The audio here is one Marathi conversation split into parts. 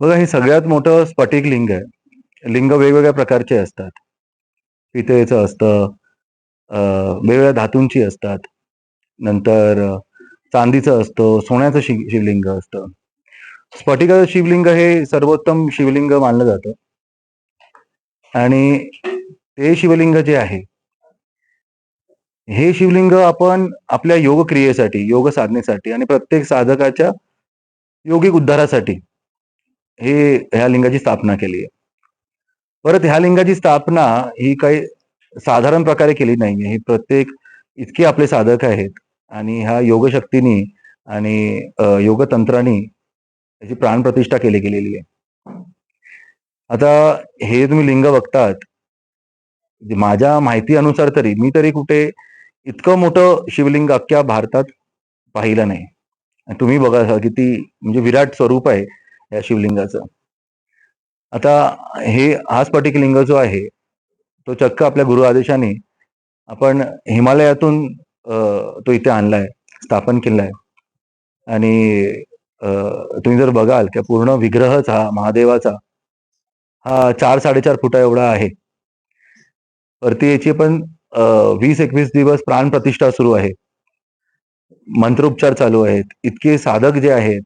बघा हे सगळ्यात मोठं स्फटिक लिंग आहे. लिंग वेगवेगळ्या प्रकारचे असतात. पितळेचं असतं वेगवेगळ्या धातूंची असतात. नंतर चांदीचं असतं सोन्याचं शिव शिवलिंग असतं. स्फटिकाचं शिवलिंग हे सर्वोत्तम शिवलिंग मानलं जातं. आणि ते शिवलिंग जे आहे हे शिवलिंग आपण आपल्या योग क्रियेसाठी योग साधनेसाठी आणि प्रत्येक साधकाच्या योगिक उद्धारासाठी हे ह्या लिंगाची स्थापना केली आहे. परत ह्या लिंगाची स्थापना ही काही साधारण प्रकारे केली नाहीये. ही प्रत्येक इतके आपले साधक आहेत आणि ह्या योगशक्तीनी आणि अ, योगतंत्रानी त्याची प्राणप्रतिष्ठा केली गेलेली आहे. आता हे तुम्ही लिंग बघतात माझ्या माहिती अनुसार तरी मी तरी कुठे इतकं मोठं शिवलिंग अख्ख्या भारतात पाहिलं नाही. तुम्ही बघा किती म्हणजे विराट स्वरूप आहे. या शिवलिंगाचं. आता हे हा स्फटिक लिंग जो आहे तो चक्क आपल्या गुरु आदेशाने आपण हिमालयातून तो इथे आणलाय स्थापन केलाय. आणि तुम्ही जर बघाल की पूर्ण विग्रहच हा महादेवाचा हा चार साडेचार फुटा एवढा आहे. वरती याची पण वीस एकवीस दिवस प्राणप्रतिष्ठा सुरू आहे. मंत्रोपचार चालू आहेत. इतके साधक जे आहेत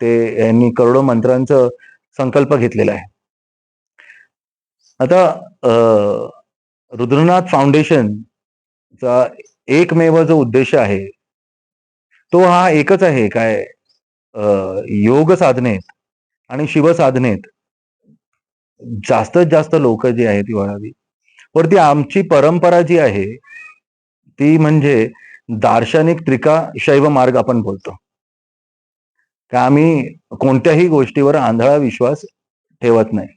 ते यांनी करोडो मंत्रांचं संकल्प घेतलेला आहे. आता रुद्रनाथ फाउंडेशनचा एकमेव जो उद्देश आहे तो हा एकच आहे काय योग साधनेत आणि शिवसाधनेत जास्तीत जास्त लोक जी आहेत ती वळावी वरती आमची परंपरा जी आहे ती म्हणजे दार्शनिक त्रिका शैव मार्ग आपण बोलतो. का आम्ही कोणत्याही गोष्टीवर आंधळा विश्वास ठेवत नाही.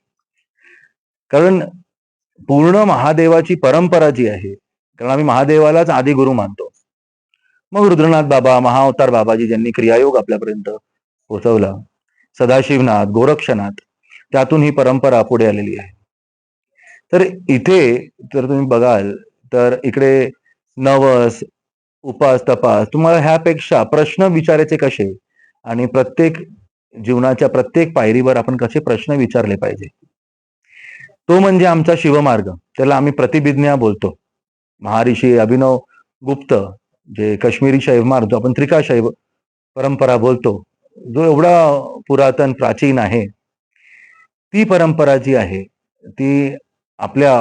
कारण पूर्ण महादेवाची परंपरा जी आहे कारण आम्ही महादेवालाच आदि गुरु मानतो. मग रुद्रनाथ बाबा महाअवतार बाबाजी ज्यांनी क्रियायोग आपल्यापर्यंत पोहोचवला सदाशिवनाथ गोरक्षनाथ त्यातून ही परंपरा पुढे आलेली आहे. तर इथे जर तुम्ही बघाल तर इकडे नवस उपास तपास तुम्हाला ह्यापेक्षा प्रश्न विचारायचे कसे? आणि प्रत्येक जीवनाच्या प्रत्येक पायरीवर आपण कसे प्रश्न विचारले पाहिजे. तो म्हणजे आमचा शिवमार्ग. त्याला आम्ही प्रतिभिज्ञा बोलतो. महर्षी अभिनव गुप्त जे काश्मीरी शैव मार्ग आपण त्रिका शैव परंपरा बोलतो. जो एवढा पुरातन प्राचीन आहे. ती परंपरा जी आहे ती आपल्या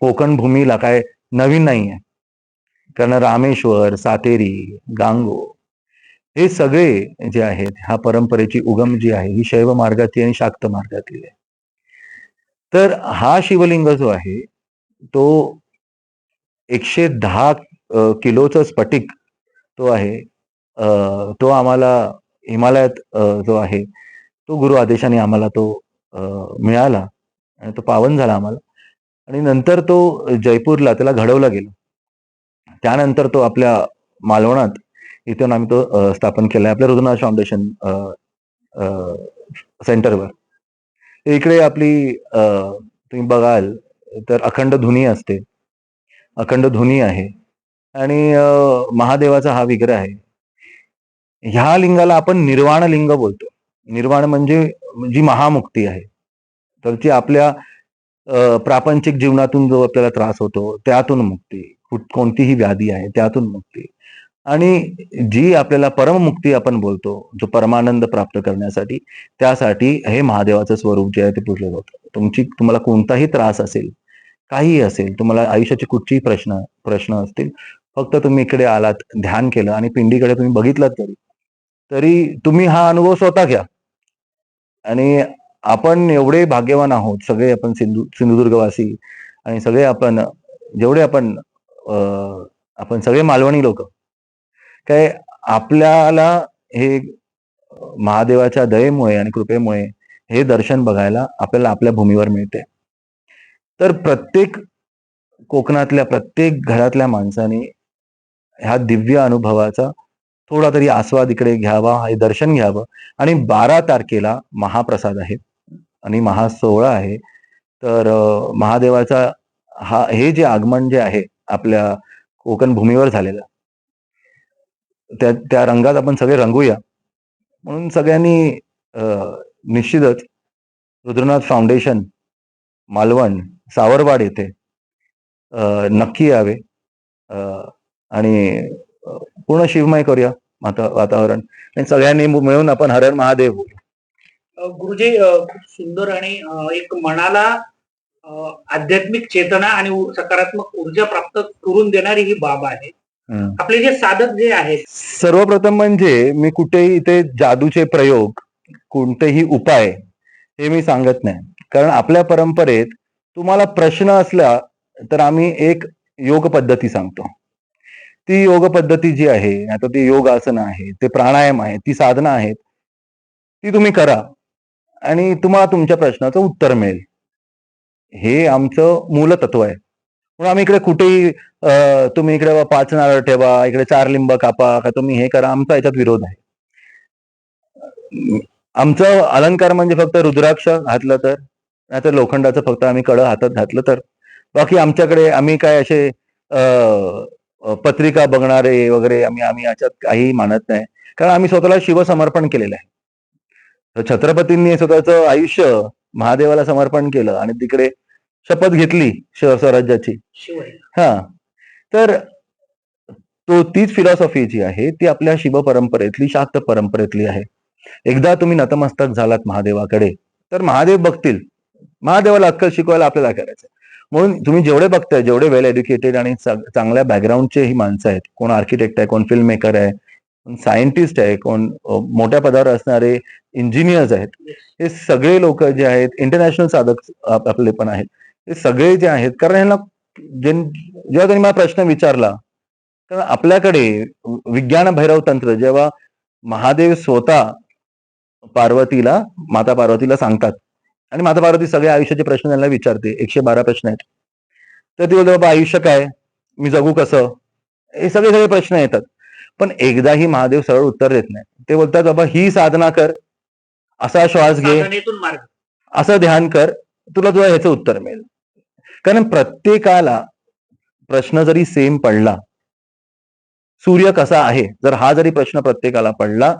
कोकण भूमीला काय नवीन नाही आहे कारण रामेश्वर सातेरी गांगो हे सगळे जे आहेत ह्या परंपरेची उगम जी आहे ही शैव मार्गातली आणि शाक्त मार्गातली आहे. तर हा शिवलिंग जो आहे तो एकशे दहा अ, किलोचं स्फटिक तो आहे. तो आम्हाला हिमालयात जो आहे तो गुरु आदेशाने आम्हाला तो मिळाला. आणि तो पावन झाला आम्हाला. आणि नंतर तो जयपूरला त्याला घडवला गेला. त्यानंतर तो आपल्या मालवणात इथून आम्ही तो स्थापन स्थापन आहे आपल्या रुद्रनाथ फाउंडेशन अ, सेंटरवर इकडे आपली अ, तुम्ही बघाल तर अखंड धुनी असते. अखंड धुनी आहे. आणि महादेवाचा हा विग्रह आहे. ह्या लिंगाला आपण निर्वाण लिंग बोलतो. निर्वाण म्हणजे जी महामुक्ती आहे. तर ती आपल्या प्रापंचिक जीवनातून जो आपल्याला त्रास होतो त्यातून मुक्ती. कोणतीही व्याधी आहे त्यातून मुक्ती. आणि जी आपल्याला परममुक्ती आपण बोलतो जो परमानंद प्राप्त करण्यासाठी त्यासाठी हे महादेवाचं स्वरूप जे आहे ते पूजलं जातं. तुमची तुम्हाला कोणताही त्रास असेल काहीही असेल तुम्हाला आयुष्याचे कुठचेही प्रश्न प्रश्न असतील फक्त तुम्ही इकडे आलात ध्यान केलं आणि पिंडीकडे तुम्ही बघितलात तरी तरी तुम्ही हा अनुभव स्वतः घ्या. आणि आपण एवढे भाग्यवान आहोत सगळे आपण सिंधू सिंधुदुर्गवासी आणि सगळे आपण जेवढे आपण आपण सगळे मालवणी लोक काय आपल्याला हे महादेवाच्या दयेमुळे आणि कृपेमुळे हे दर्शन बघायला आपल्याला आपल्या भूमीवर मिळते. तर प्रत्येक कोकणातल्या प्रत्येक घरातल्या माणसाने ह्या दिव्य अनुभवाचा थोडा तरी आस्वाद इकडे घ्यावा हे दर्शन घ्यावं. आणि बारा तारखेला महाप्रसाद आहे आणि महासोहळा आहे. तर महादेवाचा हा हे जे आगमन जे आहे आपल्या कोकण भूमीवर झालेलं त्या त्या रंगात आपण सगळे रंगूया. म्हणून सगळ्यांनी निश्चितच रुद्रनाथ फाउंडेशन मालवण सावरवाड येथे नक्की यावे. आणि पूर्ण शिवमय करूया माता वातावरण. आणि सगळ्यांनी मिळून आपण हर हर महादेव गुरुजी खूप सुंदर आणि एक मनाला आध्यात्मिक चेतना आणि सकारात्मक ऊर्जा प्राप्त करून देणारी ही बाब आहे. आपले जे साधक जे आहेत. सर्वप्रथम म्हणजे मी कुठेही इथे जादूचे प्रयोग कोणतेही उपाय हे मी सांगत नाही. कारण आपल्या परंपरेत तुम्हाला प्रश्न असला तर आम्ही एक योग पद्धती सांगतो. ती योग पद्धती जी आहे आता ती योग आसन आहे ते प्राणायाम आहे ती साधना आहेत ती तुम्ही करा आणि तुम्हाला तुमच्या प्रश्नाचं उत्तर मिळेल. हे आमचं मूलतत्व आहे. म्हणून आम्ही इकडे कुठेही तुम्ही इकडे पाच नारळ ठेवा इकडे चार लिंब कापा का तुम्ही हे करा आमचा याच्यात विरोध आहे. आमचं अलंकार म्हणजे फक्त रुद्राक्ष घातलं तर नाहीतर लोखंडाचं फक्त आम्ही कडं हातात घातलं तर. बाकी आमच्याकडे आम्ही काय असे पत्रिका बघणारे वगैरे आम्ही आम्ही याच्यात काही मानत नाही. कारण आम्ही स्वतःला शिवसमर्पण केलेलं आहे. तर छत्रपतींनी स्वतःचं आयुष्य महादेवाला समर्पण केलं आणि तिकडे शपथ घेतली शिव स्वराज्याची. हा. तर तो तीच फिलॉसॉफी जी आहे ती आपल्या शिव परंपरेतली शाक्त परंपरेतली आहे. एकदा तुम्ही नतमस्तक झालात महादेवाकडे तर महादेव बघतील. महादेवाला अक्कल शिकवायला आपल्याला करायचं म्हणून तुम्ही जेवढे बघताय जेवढे वेल एज्युकेटेड आणि चांगल्या बॅकग्राऊंडचे ही माणसं आहेत. कोण आर्किटेक्ट आहे कोण फिल्म मेकर आहे कोण सायंटिस्ट आहे कोण मोठ्या पदावर असणारे इंजिनियर्स आहेत. हे सगळे लोक जे आहेत इंटरनॅशनल साधक आपले पण आहेत. हे सगळे जे आहेत कारण यांना जेव्हा त्यांनी मला प्रश्न विचारला तर आपल्याकडे विज्ञान भैरव तंत्र जेव्हा महादेव स्वतः पार्वतीला माता पार्वतीला सांगतात. आणि माता पार्वती सगळे आयुष्याचे प्रश्न त्यांना विचारते. एकशे बारा प्रश्न आहेत. तर ती बोलते बाबा आयुष्य काय? मी जगू कसं? हे सगळे सगळे प्रश्न येतात. पण एकदाही महादेव सरळ उत्तर देत नाही. ते बोलतात बाबा ही साधना कर. असा श्वास घे. असं ध्यान कर. तुला तुला ह्याचं उत्तर मिळेल. कारण प्रत्येकाला प्रश्न जरी सेम पडला सूर्य कसा आहे? जर हा जरी प्रश्न प्रत्येकाला पडला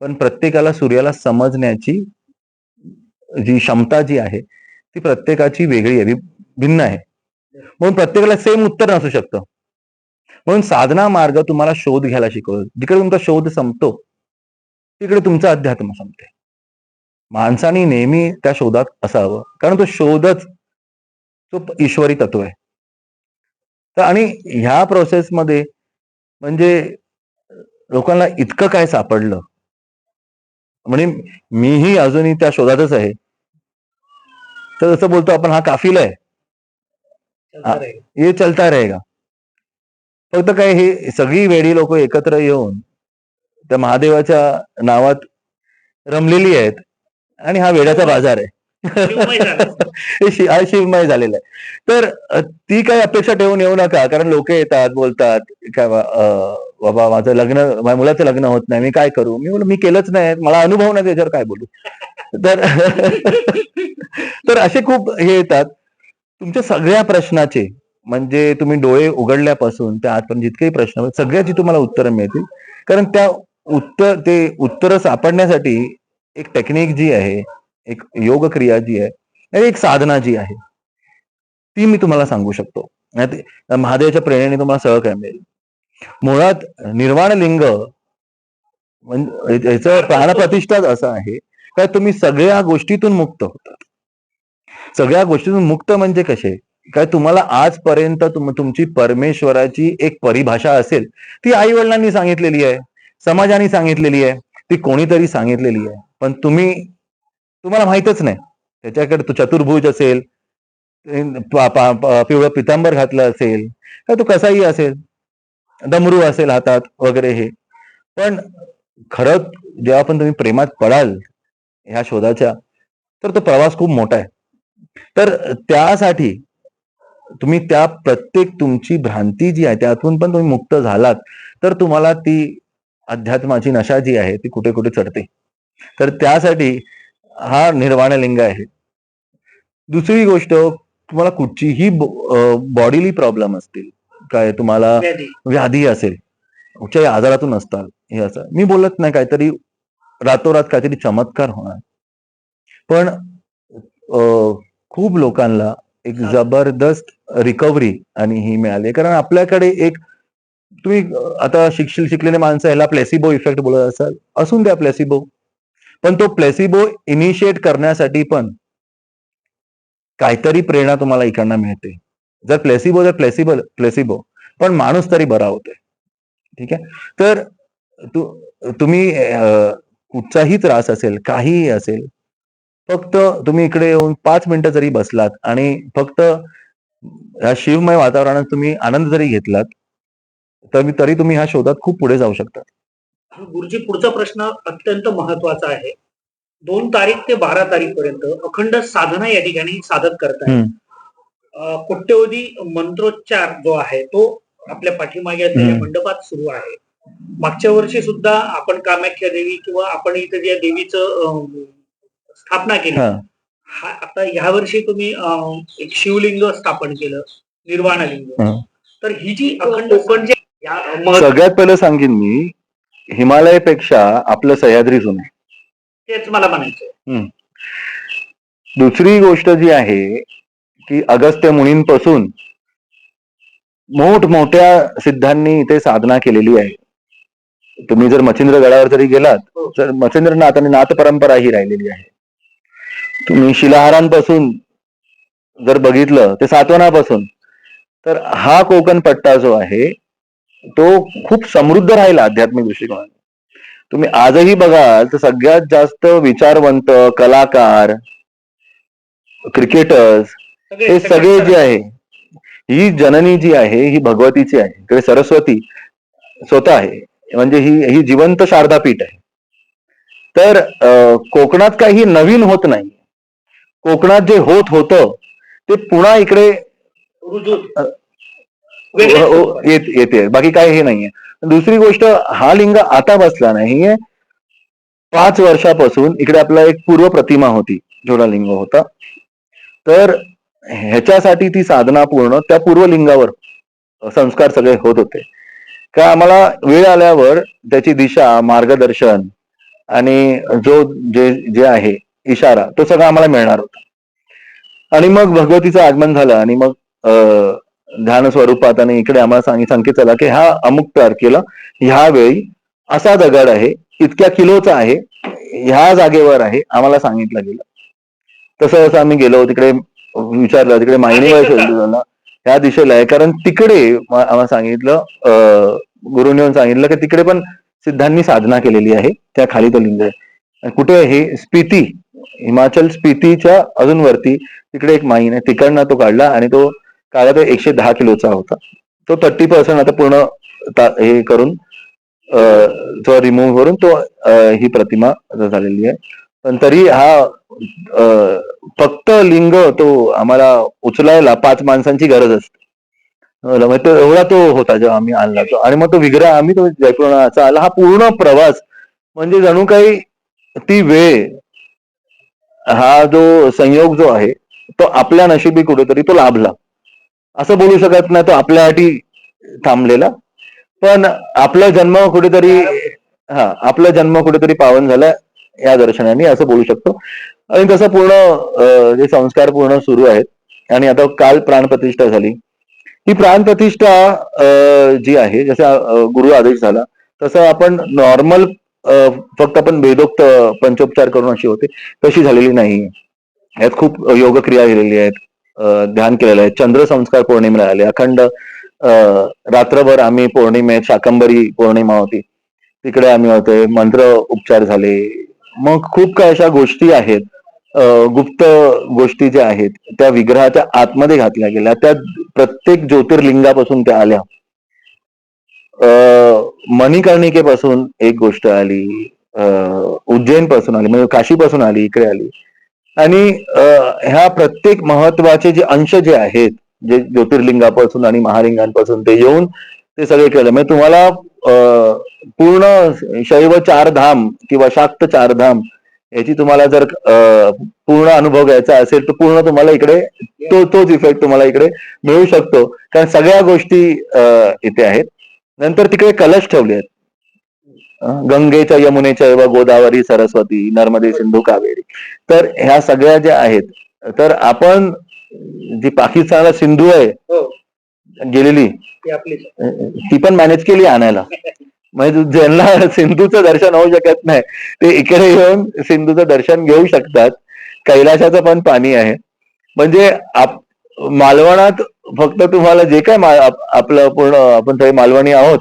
पण प्रत्येकाला सूर्याला समजण्याची जी क्षमता जी आहे ती प्रत्येकाची वेगळी आहे भिन्न आहे. म्हणून प्रत्येकाला सेम उत्तर नसू शकतं. म्हणून साधना मार्ग तुम्हाला शोध घ्यायला शिकवतो. जिकडे तुमचा शोध संपतो तिकडे तुमचं अध्यात्म संपते. माणसाने नेहमी त्या शोधात असावं. कारण तो शोधच तो ईश्वरी तत्व आहे. तर आणि ह्या प्रोसेसमध्ये म्हणजे लोकांना इतकं काय सापडलं. म्हणजे मीही अजूनही त्या शोधातच आहे. तर जसं बोलतो आपण हा काफिला आहे. हे चलता रहेगा फक्त काय हे सगळी वेडी लोक एकत्र येऊन त्या महादेवाच्या नावात रमलेली आहेत आणि हा वेड्याचा बाजार आहे. शिवमय झालेलं झालेला आहे. तर ती काही अपेक्षा ठेवून येऊ नका कारण लोक येतात बोलतात काय बाबा माझं लग्न माझ्या मुलाचं लग्न होत नाही मी काय करू? मी मी केलंच नाही मला अनुभव नाही त्याच्यावर काय बोलू? तर तर असे खूप हे येतात. तुमच्या सगळ्या प्रश्नाचे म्हणजे तुम्ही डोळे उघडल्यापासून त्या आजपर्यंत जितकेही प्रश्न सगळ्याची तुम्हाला उत्तरं मिळतील. कारण त्या उत्तर ते उत्तरं सापडण्यासाठी एक टेक्निक जी आहे एक योग क्रिया जी आहे एक साधना जी आहे ती मी तुम्हाला सांगू शकतो. महादेवाच्या प्रेरणेने तुम्हाला सगळं काय मिळेल. मुळात निर्वाण लिंग म्हणजे याचं प्राणप्रतिष्ठाच असं आहे का तुम्ही सगळ्या गोष्टीतून मुक्त होतात. सगळ्या गोष्टीतून मुक्त म्हणजे कसे? काय तुम्हाला आजपर्यंत तुम तुमची परमेश्वराची एक परिभाषा असेल ती आई वडिलांनी सांगितलेली आहे समाजाने सांगितलेली आहे ती कोणीतरी सांगितलेली आहे पण तुम्ही तुम्हाला माहीतच नाही. त्याच्याकडे तू चतुर्भुज असेल पिवळं पितांबर घातलं असेल का तो कसाही असेल दमरू असेल हातात वगैरे हे. पण खरं जेव्हा पण तुम्ही प्रेमात पडाल ह्या शोधाच्या तर तो प्रवास खूप मोठा आहे. तर त्यासाठी तुम्ही त्या प्रत्येक तुमची भ्रांती जी आहे त्यातून पण तुम्ही मुक्त झालात तर तुम्हाला ती अध्यात्माची नशा जी आहे ती कुठे कुठे चढते. तर त्यासाठी हा निर्वाण लिंग आहे दुसरी गोष्ट तुम्हाला कुठचीही बॉडीली प्रॉब्लेम असतील काय तुम्हाला व्याधी. असेल कुठच्याही आजारातून असतात हे असं मी बोलत नाही काहीतरी रातोरात काहीतरी चमत्कार होणार पण खूप लोकांना एक. जबरदस्त रिकव्हरी आणि ही मिळाली कारण आपल्याकडे एक तुम्ही आता शिकशील शिकलेले माणसं ह्याला प्लेसिबो इफेक्ट बोलत असाल असून द्या प्लेसिबो पण तो प्लेसिबो इनिशिएट करण्यासाठी पण काहीतरी प्रेरणा तुम्हाला इकडनं मिळते. जर प्लेसिबो जर प्लेसिबल प्लेसिबो पण माणूस तरी बरा होतोय. ठीक आहे? तर तू तुम्ही कुठचाही त्रास असेल काहीही असेल फक्त तुम्ही इकडे येऊन पाच मिनिटं जरी बसलात आणि फक्त ह्या शिवमय वातावरणात तुम्ही आनंद जरी घेतलात तर तरी तुम्ही ह्या शोधात खूप पुढे जाऊ शकता. गुरुजी पुढचा प्रश्न अत्यंत महत्त्वाचा आहे. दोन तारीख ते बारा तारीख पर्यंत अखंड साधना या ठिकाणी साधक करताय कोट्यवधी मंत्रोच्चार जो आहे तो आपल्या पाठीमागे असलेल्या. मंडपात सुरू आहे. मागच्या वर्षी सुद्धा आपण कामाख्या देवी किंवा आपण इथं ज्या देवीचं स्थापना केली हा. आता ह्या वर्षी तुम्ही एक शिवलिंग स्थापन केलं निर्वाणलिंग. तर ही जी अखंड सगळ्यात पहिलं सांगेन मी हिमालयापेक्षा आपलं सह्याद्री जुनं. आहे तेच मला म्हणायचं दुसरी गोष्ट जी आहे की अगस्त्य मुनींपासून मोठमोठ्या सिद्धांनी इथे साधना केलेली आहे. तुम्ही जर मच्छिंद्र गडावर जरी गेलात हो. तर मच्छिंद्रनाथ आणि नाथ परंपरा ही राहिलेली आहे. तुम्ही शिलाहारांपासून जर बघितलं ते सातवनापासून तर हा कोकण पट्टा जो आहे तो खूप समृद्ध राहिला आध्यात्मिक दृष्टिकोनाने. तुम्ही आजही बघाल तर सगळ्यात जास्त विचारवंत कलाकार क्रिकेटर्स हे सगळे जे आहे ही जननी जी आहे ही भगवतीची आहे. इकडे सरस्वती स्वतः आहे. म्हणजे ही ही जिवंत शारदापीठ आहे. तर कोकणात काही नवीन होत नाही. कोकणात जे होत होतं ते पुन्हा इकडे रुजू अ, वेगळ्या हो- हो, स्वरूपात. येत येते बाकी काही हे नाहीये. दुसरी गोष्ट हा लिंग आता बसला नाहीये पाच वर्षापासून इकडे आपला एक पूर्व प्रतिमा होती जोडा लिंग होता. तर ह्याच्यासाठी ती साधना पूर्ण त्या पूर्व लिंगावर संस्कार सगळे होत होते. का आम्हाला वेळ आल्यावर त्याची दिशा मार्गदर्शन आणि जो जे जे आहे इशारा तो सगळा आम्हाला मिळणार होता. आणि मग भगवतीचं आगमन झालं आणि मग अं, ध्यान स्वरूपात आणि इकडे आम्हाला सांग सांगित चला की हा अमुक तारखेला ह्या वेळी असा दगड आहे इतक्या किलोचा आहे ह्या जागेवर आहे आम्हाला सांगितलं गेलं. तसं जसं आम्ही गेलो तिकडे विचारलं तिकडे मायनी शोधलं झाला ह्या दिशेला आहे कारण तिकडे आम्हाला सांगितलं गुरुने येऊन सांगितलं की तिकडे पण सिद्धांनी साधना केलेली आहे त्या खाली तो लिंग आहे. कुठे आहे हे? स्पिती हिमाचल स्पितीच्या अजून वरती तिकडे एक माईन आहे तिकडनं तो काढला आणि तो काळा तो एकशे दहा किलोचा होता. तो थर्टी पर्सेंट आता पूर्ण हे करून तो रिमूव्ह करून तो ही प्रतिमा झालेली आहे. पण तरी हा फक्त लिंग तो आम्हाला उचलायला पाच माणसांची गरज असते. तो एवढा तो होता जेव्हा आम्ही आणला तो. आणि मग तो विग्रह आम्ही तो जयपूरचा आला. हा पूर्ण प्रवास म्हणजे जणू काही ती वेळ हा जो संयोग जो आहे तो आपल्या नशिबी कुठेतरी तो लाभला. असं बोलू शकत नाही तो आपल्यासाठी थांबलेला. पण आपला जन्म कुठेतरी हा आपला जन्म कुठेतरी पावन झाला या दर्शनाने असं बोलू शकतो. आणि तसं पूर्ण जे संस्कार पूर्ण सुरू आहेत आणि आता काल प्राणप्रतिष्ठा झाली. ही प्राणप्रतिष्ठा जी आहे जसा गुरु आदेश झाला तसं आपण नॉर्मल फक्त आपण वेदोक्त पंचोपचार करून अशी होते तशी झालेली नाही. यात खूप योगक्रिया केलेली आहेत. ध्यान केलेलं आहे. चंद्र संस्कार पौर्णिमेला आले. अखंड रात्रभर आम्ही पौर्णिमेत शाकंबरी पौर्णिमा होती. तिकडे आम्ही होते. मंत्र उपचार झाले. मग खूप काही अशा गोष्टी आहेत. गुप्त गोष्टी ज्या आहेत त्या विग्रहाच्या आतमध्ये घातल्या गेल्या. त्या प्रत्येक ज्योतिर्लिंगापासून त्या आल्या. अं, मणिकर्णिकेपासून एक गोष्ट आली. उज्जैनपासून आली. म्हणजे काशीपासून आली इकडे आली. आणि ह्या प्रत्येक महत्त्वाचे जे अंश जे आहेत जे ज्योतिर्लिंगापासून आणि महालिंगांपासून ते येऊन ते सगळे केलं. म्हणजे तुम्हाला पूर्ण शैव चार धाम किंवा शाक्त चार धाम याची तुम्हाला जर पूर्ण अनुभव घ्यायचा असेल तर पूर्ण तुम्हाला इकडे तो तोच इफेक्ट तुम्हाला इकडे मिळू शकतो. कारण सगळ्या गोष्टी इथे आहेत. नंतर तिकडे कलश ठेवले आहेत. गंगेच्या यमुनेच्या व गोदावरी सरस्वती नर्मदे सिंधू कावेरी. तर ह्या सगळ्या ज्या आहेत तर आपण जी पाकिस्तानला सिंधू आहे हो. गेलेली ती पण मॅनेज केली आणायला. म्हणजे ज्यांना सिंधूचं दर्शन होऊ शकत नाही ते इकडे येऊन सिंधूचं दर्शन घेऊ शकतात. कैलाशाचं पण पाणी आहे. म्हणजे आप मालवणात फक्त तुम्हाला जे काय आपलं पूर्ण आपण सगळे मालवणी आहोत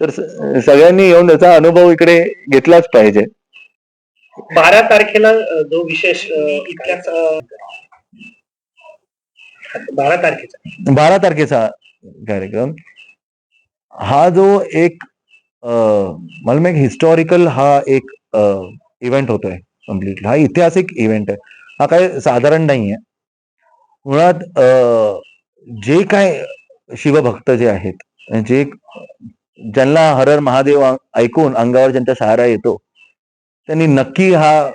तर सगळ्यांनी येऊन त्याचा अनुभव इकडे घेतलाच पाहिजे. बारा तारखेला जो विशेष बारा तारखेचा. बारा तारखेचा कार्यक्रम. हा जो एक मला हिस्टॉरिकल हा एक इव्हेंट होतोय कम्प्लिटली हा ऐतिहासिक इव्हेंट आहे. हा काय साधारण नाहीये. मुळात अं, जे काय शिवभक्त जे आहेत जे ज्यांना हरर महादेव ऐकून अंगावर ज्यांच्या सहारा येतो त्यांनी नक्की हा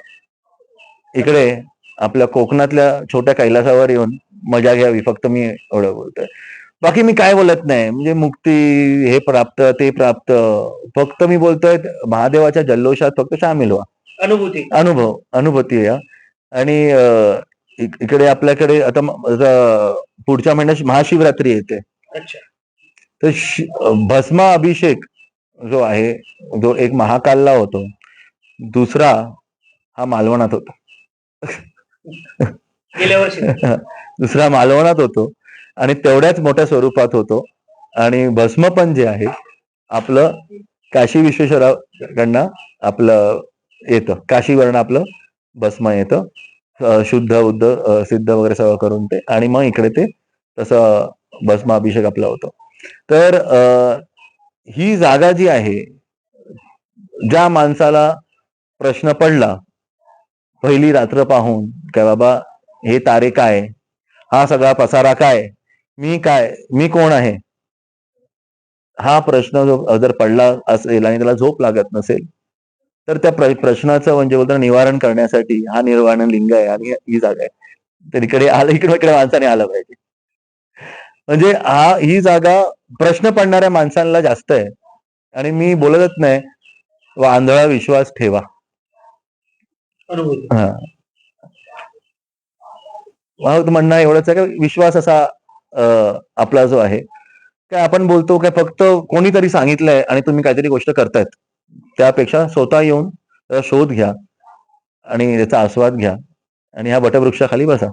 इकडे आपल्या कोकणातल्या छोट्या कैलासावर येऊन मजा घ्यावी. फक्त मी एवढं बोलतोय. बाकी मी काय बोलत नाही. म्हणजे मुक्ती हे प्राप्त ते प्राप्त. फक्त मी बोलतोय महादेवाच्या जल्लोषात फक्त सामील व्हा. अनुभूती. अनुभव अनुभूती या. आणि इकडे आपल्याकडे आता पुढच्या महिन्यात महाशिवरात्री येते. अच्छा. तर भस्मा अभिषेक जो आहे जो एक महाकालला होतो दुसरा हा मालवणात होतो. दुसरा मालवणात होतो आणि तेवढ्याच मोठ्या स्वरूपात होतो. आणि भस्म पण जे आहे आपलं काशी विश्वेश्वराकडनं आपलं येतं. काशीवरनं आपलं भस्म येतं. शुद्ध उद्ध सिद्ध वगैरे सगळं करून ते आणि मग इकडे ते तसं भस्म अभिषेक आपला होतो. तर ही जागा जी आहे ज्या माणसाला प्रश्न पडला पहिली रात्र पाहून काय बाबा हे तारे काय? हा सगळा पसारा काय? मी काय? मी कोण आहे? हा प्रश्न जो जर पडला असेल आणि त्याला झोप लागत नसेल तर त्या प्रश्नाचं म्हणजे बोलतो निवारण करण्यासाठी हा निर्वाण लिंग आहे आणि ही जागा आहे. तर इकडे आलं इकडे इकडे माणसाने आलं पाहिजे. म्हणजे हा ही जागा प्रश्न पडणाऱ्या माणसांना जास्त आहे. आणि मी बोलतच नाही. व आंधळा विश्वास ठेवा. हा. म्हणणं एवढंच आहे की विश्वास असा आपला जो आहे. काय आपण बोलतो काय फक्त कोणीतरी सांगितलंय आणि तुम्ही काहीतरी गोष्ट करतायत. त्यापेक्षा स्वतः येऊन शोध घ्या. आणि त्याचा आस्वाद घ्या. आणि ह्या वटवृक्षाखाली बसा.